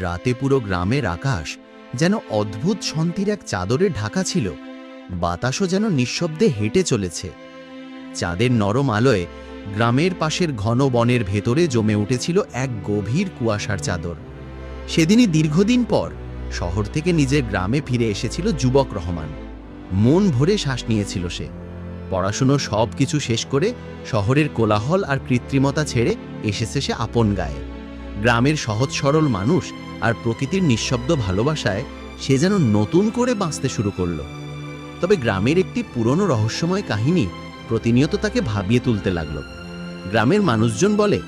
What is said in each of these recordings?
রাতে পুরো গ্রামের আকাশ যেন অদ্ভুত শান্তির এক চাদরে ঢাকা ছিল। বাতাসও যেন নিঃশব্দে হেঁটে চলেছে। চাঁদের নরম আলোয় গ্রামের পাশের ঘন বনের ভেতরে জমে উঠেছিল এক গভীর কুয়াশার চাদর। সেদিনই দীর্ঘদিন পর শহর থেকে নিজের গ্রামে ফিরে এসেছিল যুবক রহমান। মন ভরে শ্বাস নিয়েছিল সে। পড়াশুনো সব কিছু শেষ করে শহরের কোলাহল আর কৃত্রিমতা ছেড়ে এসেছে সে আপন গায়ে। গ্রামের সহজ সরল মানুষ আর প্রকৃতির নিঃশব্দ ভালোবাসায় সে যেন নতুন করে বাঁচতে শুরু করল। তবে গ্রামের একটি পুরনো রহস্যময় কাহিনী প্রতিনিয়ত তাকে ভাবিয়ে তুলতে লাগল। গ্রামের মানুষজন বলে,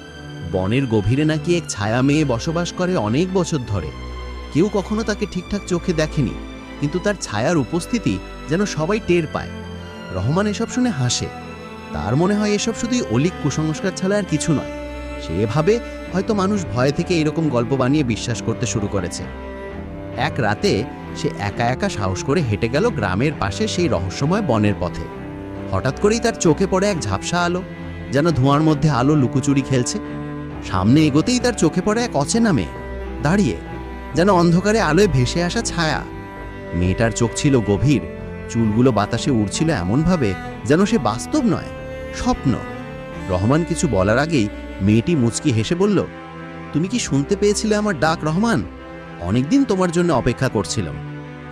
বনের গভীরে নাকি এক ছায়া মেয়ে বসবাস করে অনেক বছর ধরে। কেউ কখনো তাকে ঠিকঠাক চোখে দেখেনি, কিন্তু তার ছায়ার উপস্থিতি যেন সবাই টের পায়। রহমান এসব শুনে হাসে। তার মনে হয় এসব শুধুই অলিক কুসংস্কার ছাড়া আর কিছু নয়। সে ভাবে হয়তো মানুষ ভয় থেকে এরকম গল্প বানিয়ে বিশ্বাস করতে শুরু করেছে। এক রাতে সে একা একা সাহস করে হেঁটে গেল গ্রামের পাশে সেই রহস্যময় বনের পথে। হঠাৎ করেই তার চোখে পড়ে এক ঝাপসা আলো, যেন ধোঁয়ার মধ্যে আলো লুকোচুরি খেলছে। সামনে এগোতেই তার চোখে পড়ে এক অচেনা মেয়ে, দাঁড়িয়ে, যেন অন্ধকারে আলোয় ভেসে আসা ছায়া। মেয়েটার চোখ ছিল গভীর, চুলগুলো বাতাসে উড়ছিল এমনভাবে যেন সে বাস্তব নয়, স্বপ্ন। রহমান কিছু বলার আগেই মেয়েটি মুচকি হেসে বলল, তুমি কি শুনতে পেয়েছিলে আমার ডাক, রহমান? অনেকদিন তোমার জন্য অপেক্ষা করছিলাম।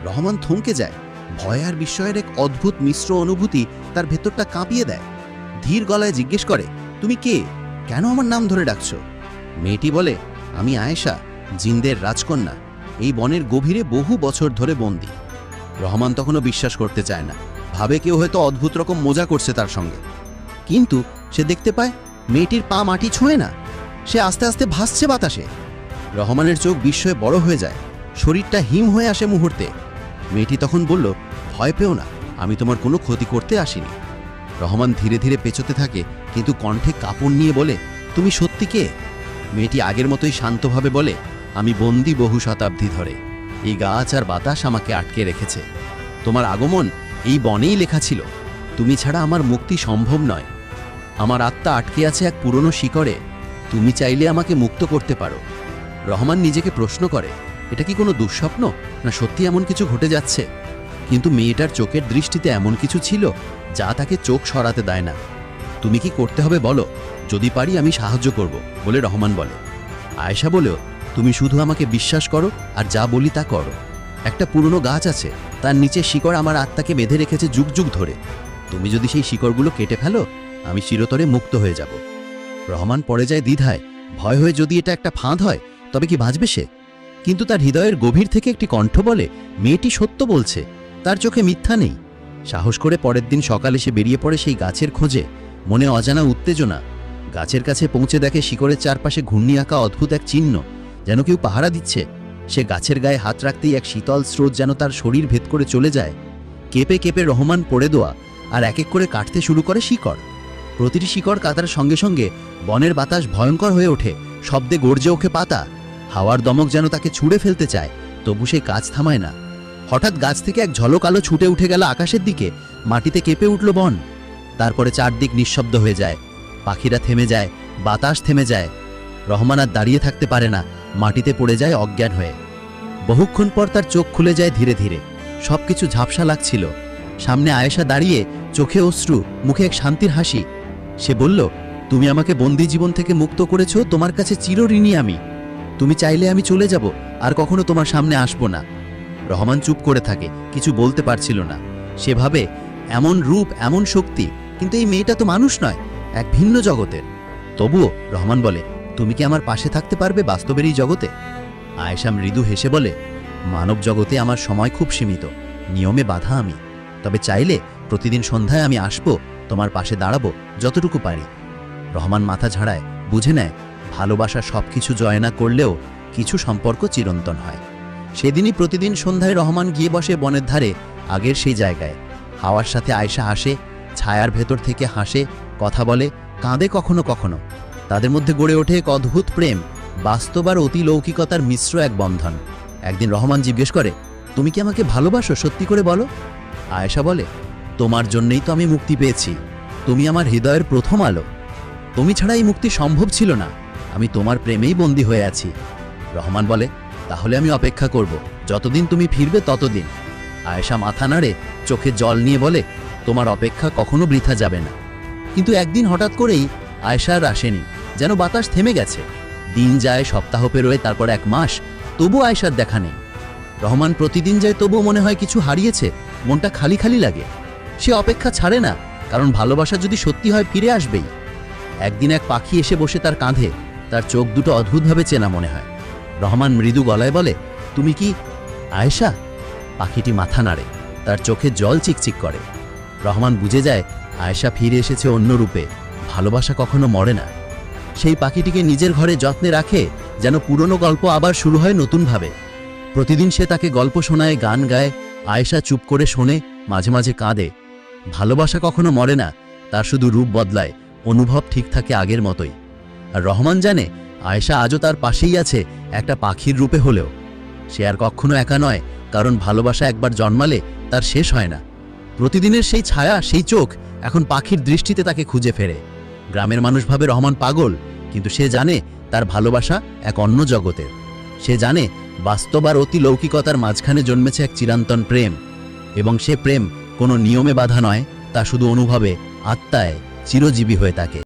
রহমান থমকে যায়। ভয় আর বিস্ময়ের এক অদ্ভুত মিশ্র অনুভূতি তার ভেতরটা কাঁপিয়ে দেয়। ধীর গলায় জিজ্ঞেস করে, তুমি কে? কেন আমার নাম ধরে ডাকছো? মেয়েটি বলে, আমি আয়েশা, জিন্দের রাজকন্যা। এই বনের গভীরে বহু বছর ধরে বন্দী। রহমান তখনও বিশ্বাস করতে চায় না। ভাবে কেউ হয়তো অদ্ভুত রকম মজা করছে তার সঙ্গে। কিন্তু সে দেখতে পায় মেয়েটির পা মাটি ছোঁয় না। সে আস্তে আস্তে ভাসছে বাতাসে। রহমানের চোখ বিস্ময়ে বড় হয়ে যায়। শরীরটা হিম হয়ে আসে মুহূর্তে। মেয়েটি তখন বলল, ভয় পেও না, আমি তোমার কোনো ক্ষতি করতে আসিনি। রহমান ধীরে ধীরে পেছোতে থাকে, কিন্তু কণ্ঠে কাপড় নিয়ে বলে, তুমি সত্যি কে? মেয়েটি আগের মতোই শান্তভাবে বলে, আমি বন্দি বহু শতাব্দী ধরে। এই গাছ আর বাতাস আমাকে আটকে রেখেছে। তোমার আগমন এই বনেই লেখা ছিল। তুমি ছাড়া আমার মুক্তি সম্ভব নয়। আমার আত্মা আটকে আছে এক পুরনো শিকড়ে। তুমি চাইলে আমাকে মুক্ত করতে পারো। রহমান নিজেকে প্রশ্ন করে, এটা কি কোনো দুঃস্বপ্ন? না সত্যি এমন কিছু ঘটে যাচ্ছে? কিন্তু মেয়েটার চোখের দৃষ্টিতে এমন কিছু ছিল যা তাকে চোখ সরাতে দেয় না। তুমি কি করতে হবে বলো? যদি পারি আমি সাহায্য করব, বলে রহমান বলে। আয়েশা বলেও তুমি শুধু আমাকে বিশ্বাস করো আর যা বলি তা করো। একটা পুরনো গাছ আছে, তার নিচে শিকড় আমার আত্মাকে বেঁধে রেখেছে যুগ যুগ ধরে। তুমি যদি সেই শিকড়গুলো কেটে ফেলো আমি চিরতরে মুক্ত হয়ে যাব। রহমান পড়ে যায় দ্বিধায়। ভয় হয়ে যদি এটা একটা ফাঁদ হয়, তবে কি বাঁচবে সে? কিন্তু তার হৃদয়ের গভীর থেকে একটি কণ্ঠ বলে, মেয়েটি সত্য বলছে, তার চোখে মিথ্যা নেই। সাহস করে পরের দিন সকালে সে বেরিয়ে পড়ে সেই গাছের খোঁজে। মনে অজানা উত্তেজনা। গাছের কাছে পৌঁছে দেখে শিকড়ের চারপাশে ঘূর্ণি আঁকা অদ্ভুত এক চিহ্ন, যেন কেউ পাহারা দিচ্ছে। সে গাছের গায়ে হাত রাখতেই এক শীতল স্রোত যেন তার শরীর ভেদ করে চলে যায়। কেঁপে কেঁপে রহমান পড়ে দেওয়া আর এক এক করে কাটতে শুরু করে শিকড়। প্রতিটি শিকড় কাতার সঙ্গে সঙ্গে বনের বাতাস ভয়ঙ্কর হয়ে ওঠে, শব্দে গর্জে ওঠে পাতা। হাওয়ার দমক যেন তাকে ছুঁড়ে ফেলতে চায়, তবু সে কাজ থামায় না। হঠাৎ গাছ থেকে এক ঝলক আলো ছুটে উঠে গেল আকাশের দিকে, মাটিতে কেঁপে উঠল বন। তারপরে চারদিক নিঃশব্দ হয়ে যায়, পাখিরা থেমে যায়, বাতাস থেমে যায়। রহমান আর দাঁড়িয়ে থাকতে পারে না, মাটিতে পড়ে যায় অজ্ঞান হয়ে। বহুক্ষণ পর তার চোখ খুলে যায় ধীরে ধীরে। সবকিছু ঝাপসা লাগছিল। সামনে আয়েশা দাঁড়িয়ে চোখে অশ্রু, মুখে এক শান্তির হাসি। সে বলল, তুমি আমাকে বন্দি জীবন থেকে মুক্ত করেছ, তোমার কাছে চিরঋণী আমি। তুমি চাইলে আমি চলে যাব, আর কখনো তোমার সামনে আসব না। রহমান চুপ করে থাকে, কিছু বলতে পারছিল না। সেভাবে এমন রূপ, এমন শক্তি, কিন্তু এই মেয়েটা তো মানুষ নয়, এক ভিন্ন জগতের। তবুও রহমান বলে, তুমি কি আমার পাশে থাকতে পারবে বাস্তবের এই জগতে? আয়েশা মৃদু হেসে বলে, মানব জগতে আমার সময় খুব সীমিত, নিয়মে বাধা আমি। তবে চাইলে প্রতিদিন সন্ধ্যায় আমি আসব তোমার পাশে দাঁড়াবো যতটুকু পারি। রহমান মাথা ঝাড়ায়, বুঝে নেয়, ভালোবাসা সব কিছু জয় না করলেও কিছু সম্পর্ক চিরন্তন হয়। সেদিনই প্রতিদিন সন্ধ্যায় রহমান গিয়ে বসে বনের ধারে, আগের সেই জায়গায়। হাওয়ার সাথে আয়সা হাসে, ছায়ার ভেতর থেকে হাসে, কথা বলে, কাঁদে কখনো কখনো। তাদের মধ্যে গড়ে ওঠে এক অদ্ভুত প্রেম, বাস্তব আর অতিলৌকিকতার মিশ্র এক বন্ধন। একদিন রহমান জিজ্ঞেস করে, তুমি কি আমাকে ভালোবাসো? সত্যি করে বলো? আয়েশা বলে তোমার জন্যই তো আমি মুক্তি পেয়েছি। তুমি আমার হৃদয়ের প্রথম আলো। তুমি ছাড়া এই মুক্তি সম্ভব ছিল না। আমি তোমার প্রেমেই বন্দী হয়ে আছি। রহমান বলে, তাহলে আমি অপেক্ষা করব। যতদিন তুমি ফিরবে ততদিন। আয়েশা মাথা নাড়ে, চোখে জল নিয়ে বলে, তোমার অপেক্ষা কখনো বৃথা যাবে না। কিন্তু একদিন হঠাৎ করেই আয়েশা আর আসেনি, যেন বাতাস থেমে গেছে। দিন যায়, সপ্তাহ পেরোয়, তারপর এক মাস তবু আয়েশার দেখা নেই। রহমান প্রতিদিন যায়, তবুও মনে হয় কিছু হারিয়েছে। মনটা খালি খালি লাগে। সে অপেক্ষা ছাড়ে না, কারণ ভালোবাসা যদি সত্যি হয় ফিরে আসবেই। একদিন এক পাখি এসে বসে তার কাঁধে, তার চোখ দুটো অদ্ভুতভাবে চেনা মনে হয়। রহমান মৃদু গলায় বলে, তুমি কি আয়েশা? পাখিটি মাথা নাড়ে, তার চোখে জল চিকচিক করে। রহমান বুঝে যায়, আয়েশা ফিরে এসেছে অন্য রূপে, ভালোবাসা কখনো মরে না। সেই পাখিটিকে নিজের ঘরে যত্নে রাখে, যেন পুরনো গল্প আবার শুরু হয় নতুনভাবে। প্রতিদিন সে তাকে গল্প শোনায়, গান গায়, আয়েশা চুপ করে শোনে, মাঝে মাঝে কাঁদে। ভালোবাসা কখনো মরে না তার শুধু রূপ বদলায়, অনুভব ঠিক থাকে আগের মতোই। আর রহমান জানে, আয়েশা আজও তার পাশেই আছে, একটা পাখির রূপে হলেও। সে আর কখনো একা নয়, কারণ ভালোবাসা একবার জন্মালে তার শেষ হয় না। প্রতিদিনের সেই ছায়া, সেই চোখ, এখন পাখির দৃষ্টিতে তাকে খুঁজে ফেরে। গ্রামের মানুষ ভাবে রহমান পাগল, কিন্তু সে জানে তার ভালোবাসা এক অন্য জগতের। সে জানে, বাস্তব আর অতি লৌকিকতার মাঝখানে জন্মেছে এক চিরান্তন প্রেম। এবং সে প্রেম কোনো নিয়মে বাধা নয় তা শুধু অনুভবে আত্মায় চিরজীবী হয়ে থাকে।